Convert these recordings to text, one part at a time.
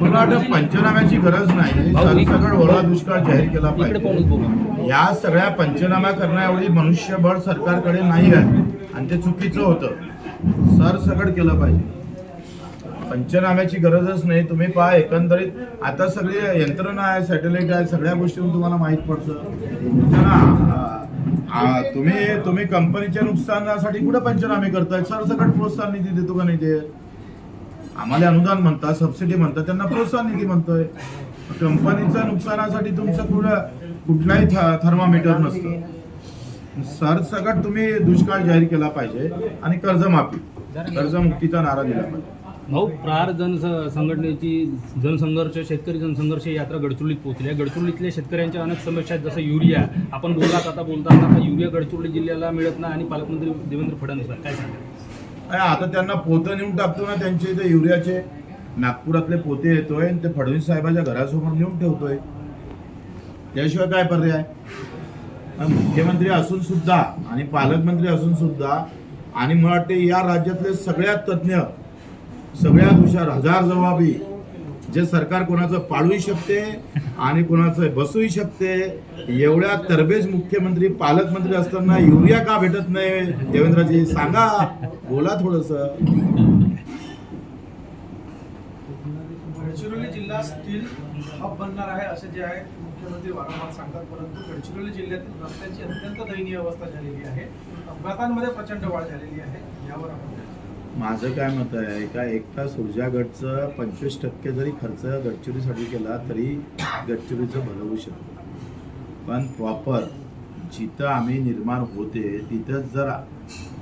मला वाटतं पंचनाम्याची गरज नाही. सरसकट ओला दुष्काळ जाहीर केला पाहिजे. या सगळ्या पंचनामा करण्या एवढी मनुष्यबळ सरकारकडे नाही आहे. आणि ते चुकीचं होतं. सरसकट केलं पाहिजे. पंचनाम्याची गरजच नाही. तुम्ही पहा एकंदरीत आता सगळी यंत्रणा आहे सॅटेलाइट आहे सगळ्या गोष्टी तुम्हाला माहीत पडतं. आ, तुम्ही तुम्ही कंपनीच्या नुकसानासाठी कुठे पंचनामे करताय? सरसकट प्रोत्साहन निधी देतो का नाही ते? आम्हाला अनुदान म्हणतात सबसिडी म्हणतात त्यांना प्रोत्साहन निधी म्हणतोय. कंपनीच्या नुकसानासाठी तुमचं कुठं कुठलाही थर्मामीटर नसतं. सरसकट तुम्ही दुष्काळ जाहीर केला पाहिजे आणि कर्जमाफी कर्जमुक्तीचा नारा दिला पाहिजे. भाऊ प्रार जन संघटनेची जनसंघर्ष शेतकरी जनसंघर्ष यात्रा गडचिरोलीत पोहोचली आहे. गडचिरोलीतल्या शेतकऱ्यांच्या अनेक समस्या आहेत जसं युरिया. आपण बोललात आता बोलता आता युरिया गडचिरोली जिल्ह्याला मिळत नाही आणि पालकमंत्री देवेंद्र फडणवीस काय सांगा आता त्यांना पोतं नेऊन टाकतो ना त्यांचे ते युरियाचे. नागपुरातले पोते येतोय आणि ते फडणवीस साहेबाच्या घरासमोर नेऊन ठेवतोय. त्याशिवाय काय पर्याय? मुख्यमंत्री असून सुद्धा आणि पालकमंत्री असून सुद्धा आणि मला वाटते या राज्यातले सगळ्यात तज्ज्ञ सगळ्यात हुशार हजार जबाबी. जे सरकार कोणाचं पाळूही शकते आणि कोणाचं बसूही शकते एवढ्या तरबेज मुख्यमंत्री पालकमंत्री असताना युरिया का भेटत नाही? देवेंद्रजी सांगा. बोला थोडस. गडचिरोली जिल्हा स्टील हब बनणार आहे असे जे आहे मुख्यमंत्री वारंवार सांगतात परंतु गडचिरोली जिल्ह्यातील रस्त्यांची अत्यंत दयनीय अवस्था झालेली आहे. अपघातांमध्ये प्रचंड वाढ झालेली आहे. यावर आपण माझं काय मत आहे का एकटा सुरजागडचं पंचवीस टक्के जरी खर्च गडचिरोलीसाठी केला तरी गडचिरोलीचं भलं होऊ शकतं. पण प्रॉपर जिथं आम्ही निर्माण होते तिथंच जर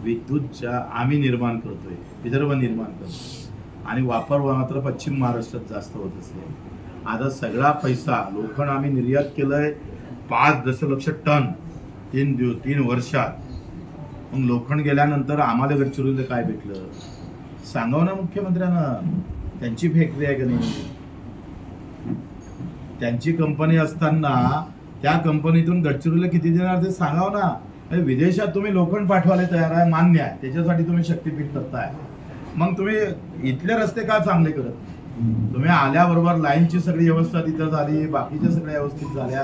विद्युतच्या आम्ही निर्माण करतोय विदर्भ निर्माण करतो आणि वापर मात्र पश्चिम महाराष्ट्रात जास्त होत असेल आता सगळा पैसा लोखंड आम्ही निर्यात केलंय पाच दशलक्ष टन तीन दिव तीन वर्षात. मग लोखंड गेल्यानंतर आम्हाला गडचिरोलीला काय भेटलं? सांगावं ना मुख्यमंत्र्यांना. त्यांची फॅक्टरी आहे का नाही? त्यांची कंपनी असताना त्या कंपनीतून गडचिरोलीला किती देणार ते सांगावं ना. विदेशात तुम्ही लोखंड पाठवायला तयार आहे मान्य आहे. त्याच्यासाठी तुम्ही शक्तीपीठ करताय मग तुम्ही इथले रस्ते का चांगले करत? तुम्ही आल्याबरोबर लाईनची सगळी व्यवस्था तिथं झाली बाकीच्या सगळ्या व्यवस्थित झाल्या.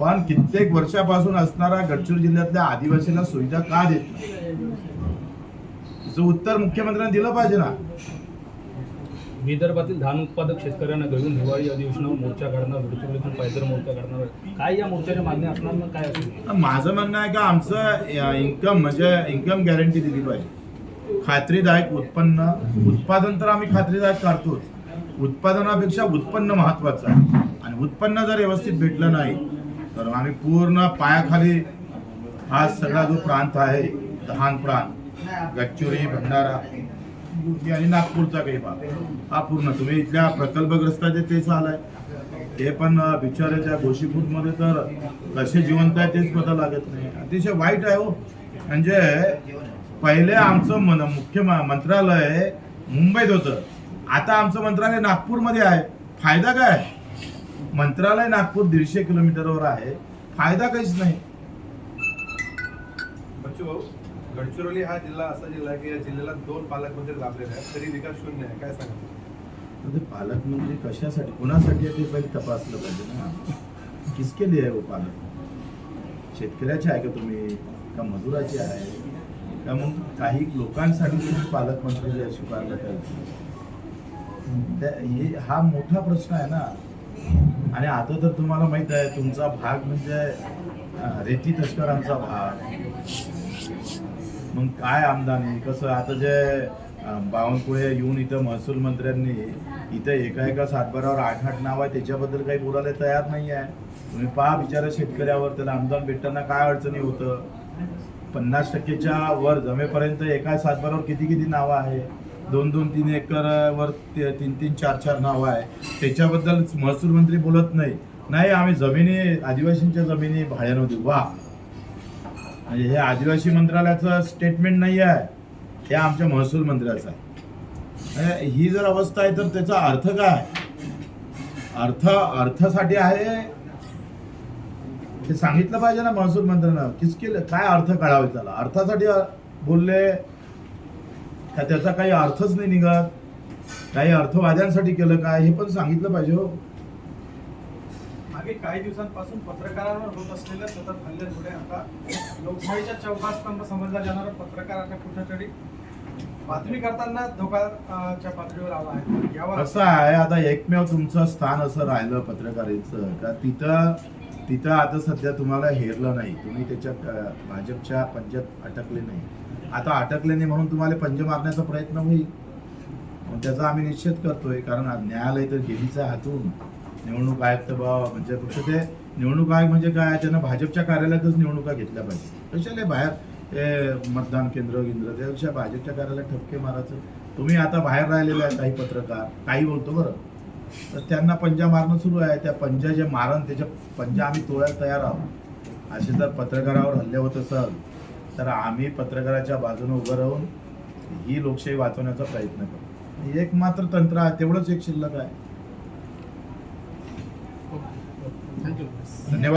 पण कित्येक वर्षापासून असणारा गडचिरोली जिल्ह्यातल्या आदिवासीला सुविधा का देत नाही? उत्तर मुख्यमंत्र्यांनी दिलं पाहिजे ना. विदर्भातील धान उत्पादक शेतकऱ्यांना घेऊन हिवाळी अधिवेशनावर मोर्चा काढणार गडचिरोलीतून पायदर मोर्चा काढणार. काय या मोर्चाच्या मागण्या असणार मग काय असेल? माझं म्हणणं आहे का आमचं इन्कम म्हणजे इन्कम गॅरंटी दिली पाहिजे. खात्रीदायक उत्पन्न उत्पादन तर आम्ही खात्रीदायक काढतोच उत्पादनापेक्षा उत्पन्न महत्वाचं आहे. आणि उत्पन्न जर व्यवस्थित भेटलं नाही तर आम्ही पूर्ण पायाखाली हा सगळा जो प्रांत आहे लहान प्रांत गच्चुरी भंडारा आणि नागपूरचा काही भाग हा पूर्ण. तुम्ही इथल्या प्रकल्पग्रस्ताचे ते आलाय ते पण बिचारे त्या गोशीपूरमध्ये तर कसे जिवंत आहे तेच पता लागत नाही. अतिशय वाईट आहे हो. म्हणजे पहिले आमचं मन मुख्य मंत्रालय मुंबईत होतं. आता आमचं मंत्रालय नागपूरमध्ये आहे. फायदा काय? मंत्रालय नागपूर दीडशे किलोमीटरवर आहे. फायदा काहीच नाही. बच्चू भाऊ गडचिरोली हा जिल्हा असा जिल्हा आहे की या जिल्ह्याला दोन पालकमंत्री लाभलेले आहेत तरी विकास शून्य आहे. काय सांगा ते पालकमंत्री कशासाठी कोणासाठी ते पहिले तपासलं पाहिजे ना. किसके लिए आहे वो पालक? शेतकऱ्याचे आहे का तुम्ही? का मजुराचे आहे? का मग काही लोकांसाठी तुम्ही पालकमंत्री जे स्वीकारलं पाहिजे? हे हा मोठा प्रश्न आहे ना. आणि आता तर तुम्हाला माहीत आहे तुमचा भाग म्हणजे रेती तस्करांचा भाग. मग काय आमदानी? कसं आता जे बावनकुळे येऊन इथं महसूल मंत्र्यांनी इथं एका एका सातबारावर आठ आठ नाव आहे त्याच्याबद्दल काही बोलायला तयार नाही आहे. तुम्ही पहा बिचारा शेतकऱ्यावर त्याला आमदान भेटताना काय अडचणी होतं? पन्नास टक्केच्या वर जमेपर्यंत एका सातबारावर किती किती नावं आहे दोन दोन तीन एकर वर ते- तीन तीन चार चार नावं आहे. त्याच्याबद्दल महसूल मंत्री बोलत नाही. नाही आम्ही जमिनी आदिवासींच्या जमिनी भाड्यानं होती वा. म्हणजे हे आदिवासी मंत्रालयाचं स्टेटमेंट नाही आहे. हे आमच्या महसूल मंत्र्याचं आहे. ही जर अवस्था आहे तर त्याचा अर्थ काय? अर्थ अर्थासाठी आहे ते सांगितलं पाहिजे ना महसूल मंत्र्यांना. किसके काय अर्थ काढावे त्याला? अर्थासाठी बोलले का त्याचा काही अर्थच नाही निघत काही अर्थवाद्यांसाठी केलं काय? हे पण सांगितलं पाहिजे हो. मागे काही दिवसांपासून पत्रकारांवर होत असलेल्या सतत हल्ल्यामुळे आता लोकशाहीच्या चौकास्तंभ समजला जाणारा पत्रकार आता कुठेतरी बातमी करताना धोकाच्या पातळीवर आला आहे. यावर कसं आहे आता एकमेव तुमचं स्थान असं राहिलं पत्रकारितेचं का तिथं तिथं आता सध्या तुम्हाला हेरलं नाही. तुम्ही त्याच्यात भाजपच्या पंजात अटकले नाही. आता अटकले नाही म्हणून तुम्हाला पंज मारण्याचा प्रयत्न होईल. पण त्याचा आम्ही निश्चित करतोय. कारण आज न्यायालय तर गेलीच आहे हातून. निवडणूक आयुक्त बा म्हणजे फक्त ते निवडणूक आयोग म्हणजे काय? त्यानं भाजपच्या कार्यालयातच निवडणुका घेतल्या पाहिजे. कशाला बाहेर ते मतदान केंद्र गिंद्र त्यापेक्षा भाजपच्या कार्यालयात ठपके मारायचं? तुम्ही आता बाहेर राहिलेले आहे काही पत्रकार. काही बोलतो बरं. तर त्यांना पंजा मारणं सुरू आहे. त्या पंजा जे मारण त्याच्या पंजा आम्ही तोडायला तयार आहोत. असे जर पत्रकारावर हल्ले होत असेल तर आम्ही पत्रकाराच्या बाजूने उभं राहून ही लोकशाही वाचवण्याचा प्रयत्न करू एक मात्र तंत्र आहे तेवढंच एक शिल्लक आहे. धन्यवाद.